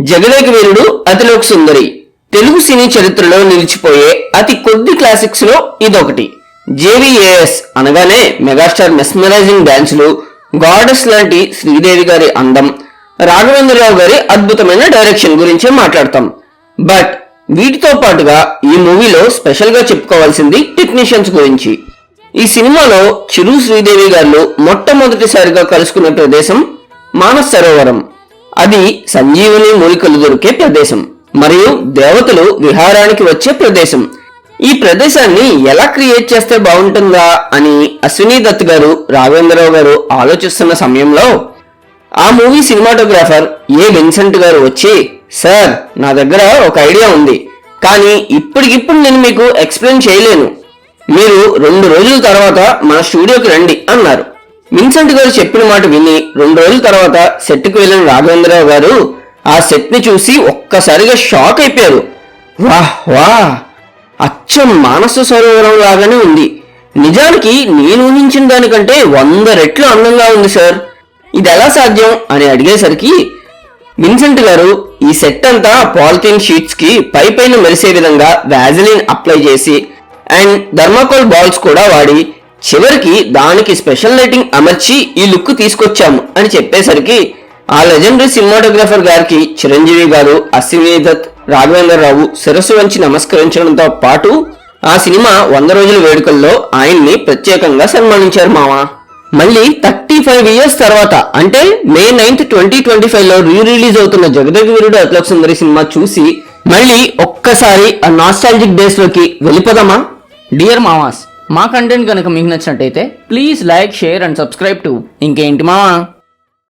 జగదేక వీరుడు అతిలోక సుందరి. తెలుగు సినీ చరిత్రలో నిలిచిపోయే అతి కొద్ది క్లాసిక్స్లో ఇదొకటి. జేవిఏఎస్ అనగానే మెగాస్టార్ మెస్మరైజింగ్ డాన్సులు గాడెస్ లాంటి శ్రీదేవి గారి అందం రాఘవేంద్రరావు గారి అద్భుతమైన డైరెక్షన్ గురించే మాట్లాడతాం. బట్ వీటితో పాటుగా ఈ మూవీలో స్పెషల్గా చెప్పుకోవాల్సింది టెక్నీషియన్స్ గురించి. ఈ సినిమాలో చిరు శ్రీదేవి గారు మొట్టమొదటిసారిగా కలుసుకునే ప్రదేశం మానస్ సరోవరం అది సంజీవుని మూలికలు దొరికే ప్రదేశం మరియు దేవతలు విహారానికి వచ్చే ప్రదేశం. ఈ ప్రదేశాన్ని ఎలా క్రియేట్ చేస్తే బాగుంటుందా అని అశ్విని దత్ గారు రాఘవేంద్రరావు గారు ఆలోచిస్తున్న సమయంలో ఆ మూవీ సినిమాటోగ్రాఫర్ ఏ విన్సెంట్ గారు వచ్చి సార్ నా దగ్గర ఒక ఐడియా ఉంది కానీ ఇప్పటికిప్పుడు నేను మీకు ఎక్స్ప్లెయిన్ చేయలేను. మీరు రెండు రోజుల తర్వాత మన స్టూడియోకి రండి అన్నారు. విన్సెంట్ గారు చెప్పిన మాట విని రెండు రోజుల తర్వాత సెట్కి వెళ్ళిన రాఘవేంద్రరావు గారు ఆ సెట్ని చూసి ఒక్కసారిగా షాక్ అయిపోయారు. వాహ్ వా అచ్చం మానస సరోవరం లాగానే ఉంది. నిజానికి నేను ఊహించిన దానికంటే వంద రెట్లు అందంగా ఉంది సార్. ఇది ఎలా సాధ్యం అని అడిగేసరికి విన్సెంట్ గారు ఈ సెట్ అంతా పాలిథిన్ షీట్స్కి పై పైన మెరిసే విధంగా వ్యాజిలిన్ అప్లై చేసి అండ్ థర్మాకోల్ బాల్స్ కూడా వాడి చివరికి దానికి స్పెషల్ లైటింగ్ అమర్చి ఈ లుక్ తీసుకొచ్చాము అని చెప్పేసరికి ఆ లెజెండరీ సినిమాటోగ్రాఫర్ గారికి చిరంజీవి గారు అశ్విని దత్ రాఘవేంద్రరావు శిరస్సు వంచి నమస్కరించడంతో పాటు ఆ సినిమా వంద రోజుల వేడుకల్లో ఆయన్ని ప్రత్యేకంగా సన్మానించారు మావా. మళ్ళీ థర్టీ ఫైవ్ ఇయర్స్ తర్వాత అంటే మే నైన్త్ ట్వంటీ ట్వంటీ ఫైవ్లో రీ రిలీజ్ అవుతున్న జగదేక వీరుడు అత్లక్ సుందరి సినిమా చూసి మళ్ళీ ఒక్కసారి ఆ నాస్టాలజిక్ డేస్లోకి వెళ్ళిపోదామా? డియర్ మామాస్ మా కంటెంట్ కనుక మీకు నచ్చినట్టయితే please like share and subscribe to ఇంకేంటి మావా